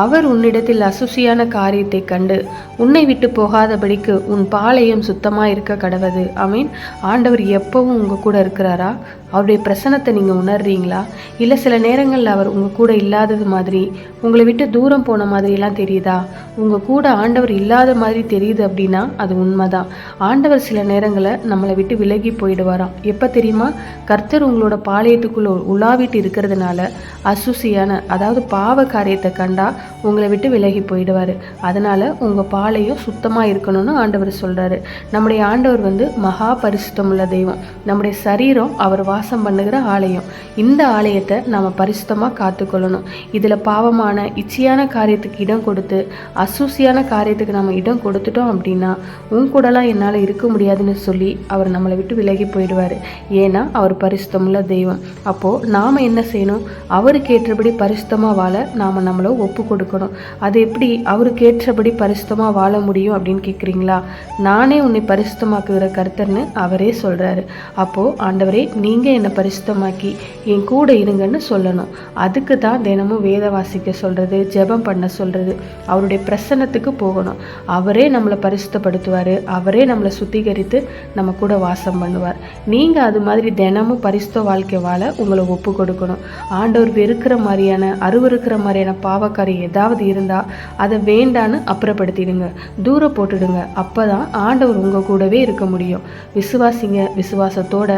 அவர் உன்னிடத்தில் அசுசியான காரியத்தை கண்டு உன்னை விட்டு போகாதபடிக்கு உன் பாளையம் சுத்தமாக இருக்க கடவது. ஐ மீன் ஆண்டவர் எப்பவும் உங்கள் கூட இருக்கிறாரா? அவருடைய பிரசனத்தை நீங்கள் உணர்றீங்களா? இல்லை சில நேரங்களில் அவர் உங்கள் கூட இல்லாதது மாதிரி உங்களை விட்டு தூரம் போன மாதிரிலாம் தெரியுதா? உங்கள் கூட ஆண்டவர் இல்லாத மாதிரி தெரியுது அப்படின்னா அது உண்மைதான் ஆண்டவர் சில நேரங்களில் நம்மளை விட்டு விலகி போயிடுவாராம். எப்போ தெரியுமா? கர்த்தர் உங்களோட பாளையத்துக்குள்ளே உலாவிட்டு இருக்கிறதுனால அசுசியான அதாவது பாவ காரியத்தை கண்டா உங்களை விட்டு விலகி போயிடுவார். அதனால் உங்கள் பாளையம் சுத்தமாக இருக்கணும்னு ஆண்டவர் சொல்கிறாரு நம்முடைய ஆண்டவர் வந்து மகா பரிசுத்தமுள்ள தெய்வம். நம்முடைய சரீரம் அவர் வாசம் பண்ணுகிற ஆலயம். இந்த ஆலயத்தை நாம் பரிசுத்தமாக காத்துக்கொள்ளணும். இதில் பாவமான இச்சையான காரியத்துக்கு இடம் கொடுத்து அசூசியான காரியத்துக்கு நம்ம இடம் கொடுத்துட்டோம் அப்படின்னா உன் கூடலாம் என்னால் இருக்க முடியாதுன்னு சொல்லி அவர் நம்மளை விட்டு விலகி போயிடுவார். ஏன்னா அவர் பரிசுத்தமுள்ள தெய்வம். அப்போது நாம் என்ன செய்யணும்? அவருக்கு ஏற்றபடி பரிசுத்தமாக வாழ நாம் நம்மளை ஒப்பு கொடுக்கணும். அது எப்படி அவருக்கு ஏற்றபடி பரிசுத்தமாக வாழ முடியும் அப்படின்னு கேட்குறீங்களா நானே உன்னை பரிசுத்தமாக்குகிற கருத்தர்னு அவரே சொல்கிறாரு அப்போது ஆண்டவரே நீங்கள் என்னை பரிசுத்தமாக்கி என் கூட இருங்கன்னு சொல்லணும். அதுக்கு தான் தினமும் வேத வாசிக்க சொல்கிறது ஜெபம் பண்ண சொல்கிறது அவருடைய பிரசன்னத்துக்கு போகணும். அவரே நம்மளை பரிசுத்தப்படுத்துவார். அவரே நம்மளை சுத்திகரித்து நம்ம கூட வாசம் பண்ணுவார். நீங்கள் அது மாதிரி தினமும் பரிசுத்த வாழ்க்கை வாழ உங்களை ஒப்பு கொடுக்கணும். ஆண்டவர் வெறுக்கிற மாதிரியான அருவறுக்கிற மாதிரியான பாவக்காரியம் ஏதாவது இருந்தால் அதை வேண்டான்னு அப்புறப்படுத்திடுங்க. தூரம் போட்டுடுங்க. அப்போ தான் ஆண்டவர் உங்கள் கூடவே இருக்க முடியும். விசுவாசிங்க விசுவாசத்தோட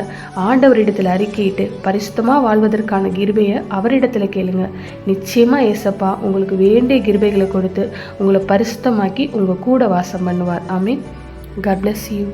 ஆண்டவரிடத்தில் அறிக்கையிட்டு பரிசுத்தமாக வாழ்வதற்கான கிருபையை அவரிடத்துல கேளுங்க. நிச்சயமாக ஏசப்பா உங்களுக்கு வேண்டிய கிருபைகளை கொடுத்து உங்களை பரிசுத்தமாக்கி உங்கள் கூட வாசம் பண்ணுவார். I mean god bless you